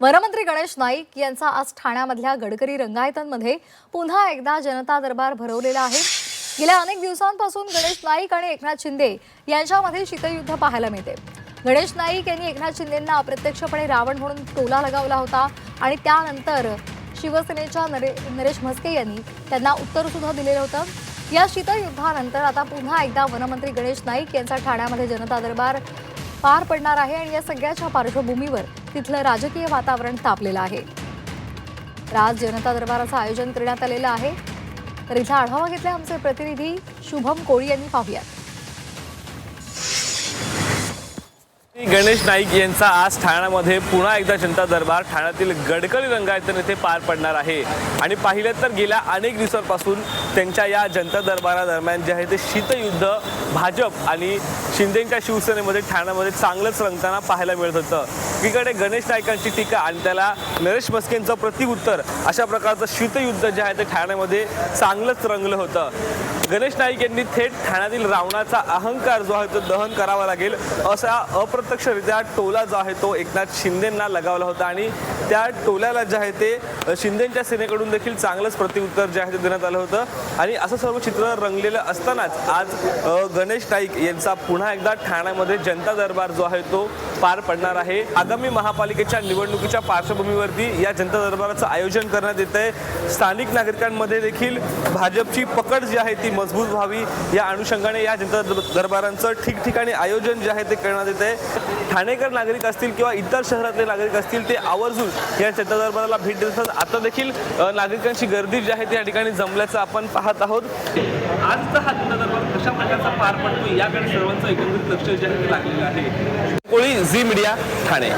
वनमंत्री गणेश नाईक यांचा आज ठाण्यामधल्या गडकरी रंगायतांमध्ये पुन्हा एकदा जनता दरबार भरवलेला आहे. गेल्या अनेक दिवसांपासून गणेश नाईक आणि एकनाथ शिंदे यांच्यामध्ये शीतयुद्ध पाहायला मिळते. गणेश नाईक यांनी एकनाथ शिंदेंना अप्रत्यक्षपणे रावण म्हणून टोला लगावला होता आणि त्यानंतर शिवसेनेच्या नरे नरेश म्हस्के यांनी त्यांना उत्तर सुद्धा दिलेलं होतं. या शीतयुद्धानंतर आता पुन्हा एकदा वनमंत्री गणेश नाईक यांचा ठाण्यामध्ये जनता दरबार पार पडणार आहे आणि या सगळ्याच्या पार्श्वभूमीवर तिथलं राजकीय वातावरण तापलेलं आहे. राज जनता दरबाराचं आयोजन करण्यात आलेलं आहे. तर इथला आढावा घेतला आमचे प्रतिनिधी शुभम कोळी यांनी पाहूयात. गणेश नाईक यांचा आज ठाण्यामध्ये पुन्हा एकदा जनता दरबार ठाण्यातील गडकरी रंगायतन येथे पार पडणार आहे. आणि पाहिलं तर गेल्या अनेक दिवसांपासून त्यांच्या या जनता दरबारादरम्यान जे आहे ते शीतयुद्ध भाजप आणि शिंदेच्या शिवसेनेमध्ये ठाण्यामध्ये चांगलंच रंगताना पाहायला मिळत होतं. एकीकडे गणेश नायकांची टीका आणि त्याला नरेश मस्केंचं प्रतिउत्तर अशा प्रकारचं शीतयुद्ध जे आहे ते ठाण्यामध्ये चांगलंच रंगलं होतं. गणेश नाईक यांनी थेट ठाण्यातील रावणाचा अहंकार जो आहे तो दहन करावा लागेल असा अप्रत्यक्षरित्या टोला जो आहे तो एकनाथ शिंदेंना लगावला होता आणि त्या टोल्याला जे आहे ते शिंदेंच्या शिंदेच्या सेनेकडून देखील चांगलंच प्रतिउत्तर जे आहे ते देण्यात आलं होतं. आणि असं सर्व चित्र रंगलेलं असतानाच आज गणेश नाईक यांचा पुन्हा एकदा ठाण्यामध्ये जनता दरबार जो आहे तो पार पडणार आहे. आगामी महापालिकेच्या निवडणुकीच्या पार्श्वभूमीवरती या जनता दरबाराचं आयोजन करण्यात येत आहे स्थानिक नागरिकांमध्ये देखील भाजपची पकड जी आहे ती मजबूत व्हावी. या अनुषंगाने या जनता दर- दरबारांचं ठिकठिकाणी आयोजन जे आहे ते करण्यात येत आहे ठाणेकर नागरिक असतील किंवा इतर शहरातले नागरिक असतील ते आवर्जून या जनता दरबाराला भेट देत असतात. आता देखील नागरिकांची गर्दी जी आहे ती या ठिकाणी जमल्याचं आपण पाहत आहोत. आजचा हा जनता दरबार कशा प्रकारचा पार पडतो याकडे सर्वांचं एकंदरीत लक्ष जे आहे ते लागलेलं आहे. कोळी झी मीडिया ठाणे.